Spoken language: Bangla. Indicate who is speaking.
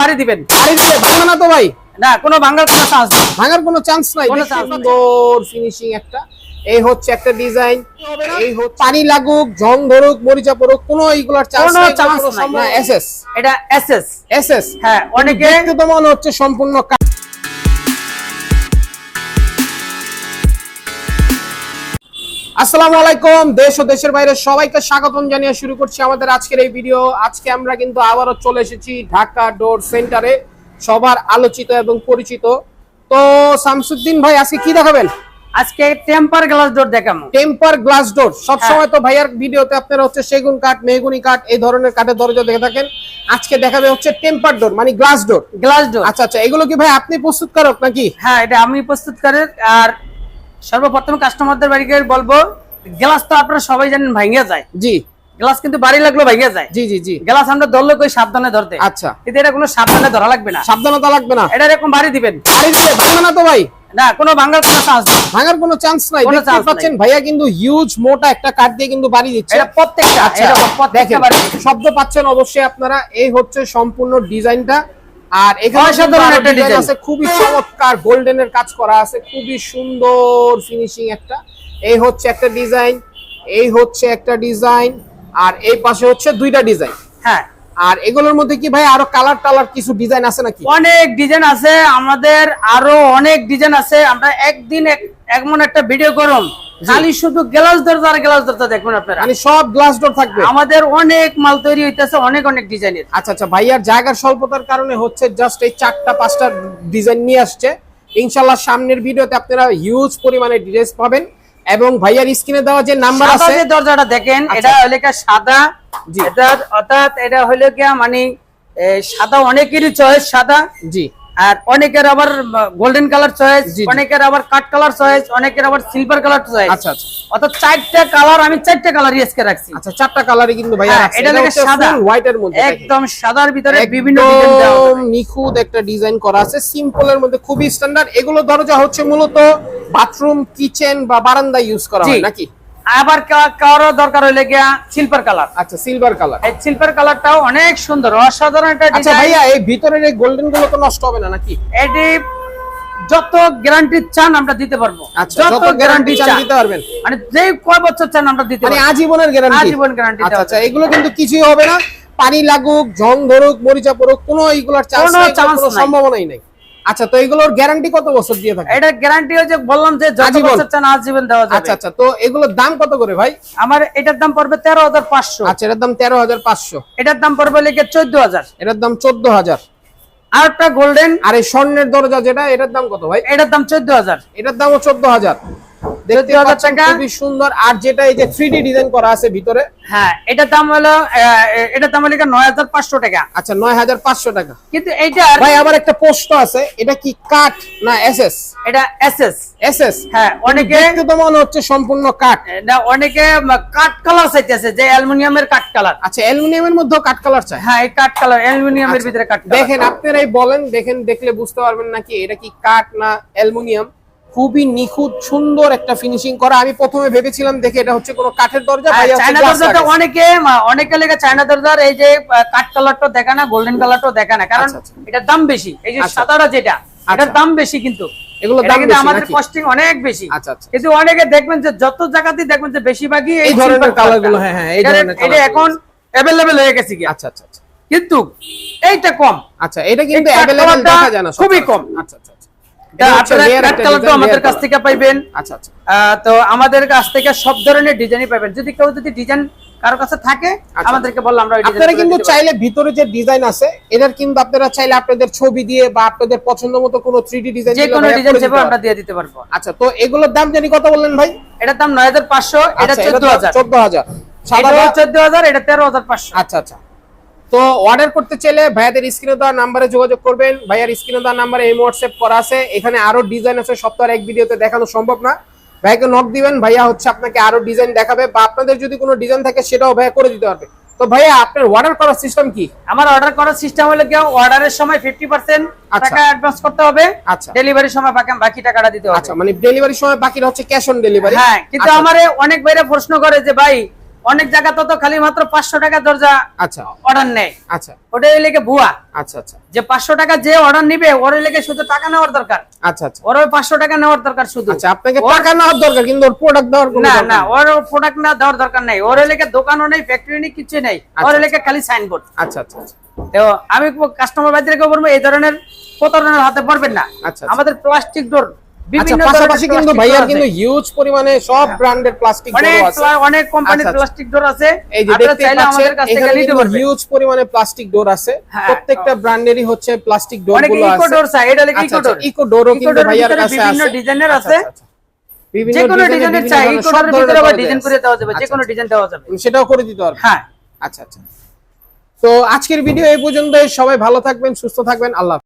Speaker 1: বাড়ি দিবেন।
Speaker 2: বাড়ি দিলে ভাঙবে না তো ভাই।
Speaker 1: না কোনো ভাঙার কোনো চান্স নেই।
Speaker 2: ভাঙার কোনো চান্স নাই। সুন্দর ফিনিশিং একটা। এই হচ্ছে একটা ডিজাইন এই পানি লাগুক জং ধরুক মরিচা পড়ুক কোনো এইগুলার চান্স
Speaker 1: কোনো চান্স নাই।
Speaker 2: এসএস
Speaker 1: এটা এসএস
Speaker 2: এসএস
Speaker 1: হ্যাঁ অনেকে
Speaker 2: তো মনে হচ্ছে সম্পূর্ণ আসসালামু আলাইকুম দেশ ও দেশের বাইরে সবাইকে স্বাগতম জানিয়ে শুরু করছি আমাদের আজকের এই ভিডিও। আজকে আমরা কিন্তু আবারও চলে এসেছি ঢাকা ডোর সেন্টারে সবার আলোচিত এবং পরিচিত। তো শামসুদ্দিন ভাই আজকে কি দেখাবেন?
Speaker 1: আজকে টেম্পার গ্লাস ডোর দেখাবো।
Speaker 2: Temper glass door. সবসময় তো ভাইয়ার ভিডিওতে আপনারা হচ্ছে সেগুন কাঠ মেহগুনি কাঠ এই ধরনের কাঠের দরজা দেখে থাকেন। আজকে দেখাবে হচ্ছে টেম্পার ডোর মানে গ্লাস ডোর।
Speaker 1: Glass door.
Speaker 2: আচ্ছা আচ্ছা এগুলো কি ভাই আপনি প্রস্তুতকারক নাকি?
Speaker 1: হ্যাঁ এটা আমি প্রস্তুত করে আর সর্বপ্রথম কাস্টমারদের বাড়িকে বলব গ্লাস তো আপনারা সবাই জানেন ভাঙিয়ে যায়।
Speaker 2: জি।
Speaker 1: গ্লাস কিন্তু বাড়ি লাগল ভাঙিয়ে যায়।
Speaker 2: জি জি জি।
Speaker 1: গ্লাস আমরা ধরলে কই সাবধানে ধরতে।
Speaker 2: আচ্ছা।
Speaker 1: কিন্তু এটা কোনো সাবধানে ধরা লাগবে না।
Speaker 2: সাবধানতা লাগবে না।
Speaker 1: এটা এরকম বাড়ি দিবেন।
Speaker 2: বাড়ি দিলে ভাঙবে না তো ভাই?
Speaker 1: না কোনো ভাঙার কোনো চান্স নেই।
Speaker 2: ভাঙার কোনো চান্স নাই। দেখতে পাচ্ছেন ভাইয়া কিন্তু হিউজ মোটা একটা কাঠ দিয়ে কিন্তু বাড়ি দিচ্ছে।
Speaker 1: এটা প্রত্যেকটা
Speaker 2: আচ্ছা
Speaker 1: এটা প্রত্যেকটা বাড়ি।
Speaker 2: শব্দ পাচ্ছেন অবশ্যই আপনারা। এই হচ্ছে সম্পূর্ণ ডিজাইনটা। আর
Speaker 1: অসাধারণ একটা।
Speaker 2: আছে খুবই চমৎকার গোল্ডেনের কাজ করা আছে খুবই সুন্দর ফিনিশিং একটা। এই হচ্ছে একটা ডিজাইন এই হচ্ছে একটা ডিজাইন আর এই পাশে হচ্ছে দুইটা ডিজাইন
Speaker 1: হ্যাঁ।
Speaker 2: আর এগুলোর মধ্যে কি ভাই আরও কালার টালার কিছু ডিজাইন আছে নাকি?
Speaker 1: অনেক ডিজাইন আছে আমাদের আরও অনেক ডিজাইন আছে। আমরা একদিন এক- এমন একটা ভিডিও করুন খালি শুধু গ্লাস দরজা আর গ্লাস দরজা দেখুন আপনারা।
Speaker 2: মানে সব গ্লাস ডোর থাকবে?
Speaker 1: আমাদের অনেক মাল তৈরি হইতেছে অনেক অনেক ডিজাইনের।
Speaker 2: আচ্ছা আচ্ছা ভাইয়ার জায়গার স্বল্পতার কারণে হচ্ছে জাস্ট এই চারটা পাঁচটা ডিজাইন নিয়ে আসছে। ইনশাল্লাহ সামনের ভিডিওতে আপনারা হিউজ পরিমাণে ডিটেলস পাবেন। এবং ভাইয়ার স্ক্রিনে দেওয়া যে নাম্বার আছে
Speaker 1: দরজাটা দেখেন
Speaker 2: আচ্ছা।
Speaker 1: এটা হলে সাদা। এটা অর্থাৎ এটা হলো গিয়া মানে সাদা অনেকেরই চয়েস সাদা।
Speaker 2: জি।
Speaker 1: আর অনেকের আবার গোল্ডেন কালার চয়েস। অনেকের আবার কাট কালার চয়েস অনেকের আবার সিলভার কালার চয়েস
Speaker 2: আচ্ছা আচ্ছা।
Speaker 1: অর্থাৎ চারটা কালার আমি চারটা কালার ইউজকে রাখছি।
Speaker 2: আচ্ছা চারটা কালারই কিন্তু ভাইয়া
Speaker 1: হ্যাঁ। এটা লেগে সাদা।
Speaker 2: হোয়াইট এর মধ্যে
Speaker 1: একদম সাদার ভিতরে বিভিন্ন ডিজাইন দেওয়া
Speaker 2: নিখুঁত একটা ডিজাইন করা আছে। সিম্পলের মধ্যে খুবই স্ট্যান্ডার্ড এগুলো দরজা হচ্ছে মূলত বাথরুম কিচেন বা বারান্দা ইউজ করা হয় নাকি?
Speaker 1: আবার কারও দরকার হইলে গিয়া সিলভার কালার
Speaker 2: আচ্ছা সিলভার কালার
Speaker 1: এই সিলভার কালারটাও অনেক সুন্দর অসাধারণ একটা
Speaker 2: আচ্ছা ভাইয়া এই ভিতরের এই গোল্ডেনগুলো তো নষ্ট হবে না নাকি?
Speaker 1: এটি যত গ্যারান্টি চান আমরা দিতে পারব।
Speaker 2: আচ্ছা যত গ্যারান্টি চান দিতে পারবেন।
Speaker 1: মানে যে কয় বছর চান আমরা দিতে
Speaker 2: মানে
Speaker 1: পারব।
Speaker 2: আজীবনের গ্যারান্টি
Speaker 1: আজীবন গ্যারান্টি
Speaker 2: আচ্ছা আচ্ছা এগুলো কিন্তু কিছুই হবে না। পানি লাগুক জং ধরুক মরিচা পড়ুক কোনো এইগুলোর চান্স নাই কোনো সম্ভাবনাই নাই। আচ্ছা তো এগুলোর গ্যারান্টি কত বছর দিয়ে থাকে?
Speaker 1: এটা গ্যারান্টি হচ্ছে বললাম যে যত বছর চান আজীবন দেওয়া যাবে।
Speaker 2: আচ্ছা আচ্ছা তো এগুলোর দাম কত করে ভাই?
Speaker 1: আমার এটার দাম পড়বে তেরো হাজার পাঁচশো।
Speaker 2: আচ্ছা এর দাম তেরো হাজার পাঁচশো।
Speaker 1: এটার দাম পড়বে চোদ্দ হাজার।
Speaker 2: এটার দাম চোদ্দ হাজার।
Speaker 1: আর একটা গোল্ডেন
Speaker 2: আর এই স্বর্ণের দরজা যেটা এটার দাম কত ভাই?
Speaker 1: এটার দাম চোদ্দ হাজার।
Speaker 2: এটার দামও চোদ্দ হাজার। দেখতে পাচ্ছেন খুবই সুন্দর। আর যেটা এই যে থ্রি ডিজাইন করা আছে ভিতরে?
Speaker 1: হ্যাঁ এটার দাম হলো এটার দাম হলো নয় হাজার পাঁচশো টাকা।
Speaker 2: আচ্ছা
Speaker 1: কিন্তু
Speaker 2: ভাই একটা প্রশ্ন আছে এটা কি না এসএস
Speaker 1: এটা এসএস
Speaker 2: এসএস
Speaker 1: হ্যাঁ অনেকে
Speaker 2: দেখতে তো মনে হচ্ছে সম্পূর্ণ কাঠ।
Speaker 1: অনেকে কাঠ কালার চাইতেছে যে অ্যালুমিনিয়ামের কাঠ কালার
Speaker 2: আচ্ছা অ্যালুমিনিয়ামের মধ্যেও কাঠ কালার চাই?
Speaker 1: হ্যাঁ এই কাঠ কালার অ্যালুমিনিয়ামের ভিতরে কাঠ
Speaker 2: দেখেন আপনারাই বলেন দেখেন দেখলে বুঝতে পারবেন নাকি এটা কি কাঠ না অ্যালুমিনিয়াম? খুবই নিখুঁত সুন্দর একটা ফিনিশিং করা। আমি প্রথমে ভেবেছিলাম দেখে এটা হচ্ছে কোনো কাঠের দরজা
Speaker 1: চায়না
Speaker 2: glass
Speaker 1: দরজাটা অনেকে অনেকে লেগে চায়না দরজার এই যে কাঠ কালারটা দেখা না গোল্ডেন কালারটা দেখা না। কারণ
Speaker 2: আচ্ছা, আচ্ছা।
Speaker 1: এটার দাম বেশি। এই যে
Speaker 2: আচ্ছা।
Speaker 1: সাদাটা যেটা এটার। দাম বেশি কিন্তু।
Speaker 2: এগুলোর দাম
Speaker 1: কিন্তু আমাদের কস্টিং অনেক বেশি।
Speaker 2: আচ্ছা, আচ্ছা।
Speaker 1: কিন্তু অনেকে দেখবেন যে যত জায়গাতেই দেখবেন যে বেশিরভাগই
Speaker 2: এই ধরনের
Speaker 1: silver
Speaker 2: colour
Speaker 1: colourটা।
Speaker 2: গুলো, হ্যাঁ, হ্যাঁ, এই
Speaker 1: এটা-
Speaker 2: ধরনের
Speaker 1: এটা এখন অ্যাভেলেবেল হয়ে গেছে কি
Speaker 2: আচ্ছা আচ্ছা আচ্ছা।
Speaker 1: কিন্তু এইটা কম।
Speaker 2: আচ্ছা এটা কিন্তু অ্যাভেলেবল দেখা যায় না
Speaker 1: খুবই কম।
Speaker 2: আচ্ছা আচ্ছা। আচ্ছা
Speaker 1: আমাদের কাছ থেকে পাইবেন।
Speaker 2: আচ্ছা আচ্ছা।
Speaker 1: তো আমাদের কাছ থেকে সব ধরনের ডিজাইনই পাবেন যদি কেউ যদি ডিজাইন কারও কাছে থাকে। আমাদেরকে বললাম আমরা
Speaker 2: আপনারা কিন্তু চাইলে ভিতরে যে ডিজাইন আছে এটার কিন্তু আপনারা চাইলে আপনাদের ছবি দিয়ে বা আপনাদের পছন্দ মতো কোনো থ্রি ডিজাইন
Speaker 1: যে কোনো ডিজাইন চাইব আমরা দিয়ে দিতে পারব।
Speaker 2: আচ্ছা তো এগুলোর দাম জানি কত বললেন ভাই?
Speaker 1: এটার দাম নয় হাজার পাঁচশো এটা
Speaker 2: আচ্ছা,
Speaker 1: চোদ্দ হাজার।
Speaker 2: চোদ্দ হাজার। সাদা
Speaker 1: এটা চোদ্দ হাজার এটা তেরো হাজার পাঁচশো।
Speaker 2: আচ্ছা আচ্ছা। তো অর্ডার করতে চাইলে ভাইয়াদের স্ক্রিনে দেওয়া নাম্বারে যোগাযোগ করবেন। ভাইয়ার স্ক্রিনে দেওয়া নাম্বারে এই হোয়াটসঅ্যাপ করা আছে। এখানে আরও ডিজাইন আছে সপ্তাহের এক ভিডিওতে দেখানো সম্ভব না। ভাইয়াকে নক দিবেন ভাইয়া হচ্ছে আপনাকে আরও ডিজাইন দেখাবে বা আপনাদের যদি কোনো ডিজাইন থাকে সেটাও ভাইয়া করে দিতে পারবে। তো ভাইয়া আপনার অর্ডার করার সিস্টেম কি?
Speaker 1: আমার অর্ডার করার সিস্টেম হলো কি অর্ডারের সময় ফিফটি পার্সেন্ট
Speaker 2: আচ্ছা।
Speaker 1: টাকা অ্যাডভান্স করতে হবে।
Speaker 2: আচ্ছা।
Speaker 1: ডেলিভারি সময় বাকি বাকি টাকাটা দিতে হবে।
Speaker 2: আচ্ছা মানে ডেলিভারির সময় বাকিটা হচ্ছে ক্যাশ অন ডেলিভারি
Speaker 1: হ্যাঁ কিন্তু আমারে অনেক ভাইরা প্রশ্ন করে যে ভাই অনেক জায়গা তো খালি মাত্র পাঁচশো টাকা দরজা
Speaker 2: আচ্ছা।
Speaker 1: অর্ডার নেয়।
Speaker 2: আচ্ছা।
Speaker 1: ওটাই লেগে ভুয়া।
Speaker 2: আচ্ছা আচ্ছা।
Speaker 1: যে পাঁচশো টাকা যে অর্ডার নিবে ওর লেগে শুধু টাকা নেওয়ার দরকার।
Speaker 2: আচ্ছা আচ্ছা।
Speaker 1: ওর ওই পাঁচশো টাকা নেওয়ার দরকার শুধু।
Speaker 2: আচ্ছা আপনাকে টাকা নেওয়ার দরকার কিন্তু ওর প্রোডাক্ট দেওয়ার
Speaker 1: না না ওর প্রোডাক্ট না দেওয়ার দরকার নেই। ওর লেগে দোকানও নেই ফ্যাক্টরি নেই কিছু নেই। ওর লেগে খালি সাইনবোর্ড
Speaker 2: আচ্ছা আচ্ছা আচ্ছা।
Speaker 1: তো আমি কাস্টমার বাজারে বলব এই ধরনের প্রতারণার হাতে পড়বেন না।
Speaker 2: আচ্ছা, আচ্ছা।
Speaker 1: আমাদের প্লাস্টিক ডোর
Speaker 2: আচ্ছা
Speaker 1: বিভিন্ন
Speaker 2: পাশাপাশি কিন্তু ভাইয়ার কিন্তু হিউজ পরিমাণে সব ব্র্যান্ডের প্লাস্টিক ডোর আছে।
Speaker 1: অনেক কোম্পানির
Speaker 2: আচ্ছা, আচ্ছা।
Speaker 1: প্লাস্টিক ডোর আছে।
Speaker 2: এই যে দেখতে পাচ্ছেন
Speaker 1: আমাদের কাছ থেকে
Speaker 2: এখানে কিন্তু হিউজ পরিমাণে প্লাস্টিক ডোর আছে।
Speaker 1: হ্যাঁ,
Speaker 2: প্রত্যেকটা ব্র্যান্ডেরই হচ্ছে প্লাস্টিক ডোরগুলো
Speaker 1: ইকো ডোর চাই এটা
Speaker 2: আচ্ছা
Speaker 1: ইকো ডোর
Speaker 2: ইকো ডোরও কিন্তু ভাইয়ার কাছে
Speaker 1: বিভিন্ন ডিজাইনের
Speaker 2: আচ্ছা,
Speaker 1: আছে।
Speaker 2: আচ্ছা, আচ্ছা। বিভিন্ন
Speaker 1: যে কোনো
Speaker 2: ডিজাইনের
Speaker 1: চাই ইকো ডোরের ভিতরে
Speaker 2: পাওয়া
Speaker 1: ডিজাইন করে দেওয়া যাবে যে
Speaker 2: আচ্ছা,
Speaker 1: কোনো
Speaker 2: আচ্ছা।
Speaker 1: ডিজাইন দেওয়া যাবে।
Speaker 2: সেটাও করে দিতে পারবেন
Speaker 1: হ্যাঁ।
Speaker 2: আচ্ছা আচ্ছা। তো আজকের ভিডিও এই পর্যন্ত সবাই ভালো থাকবেন সুস্থ থাকবেন। আল্লাহ।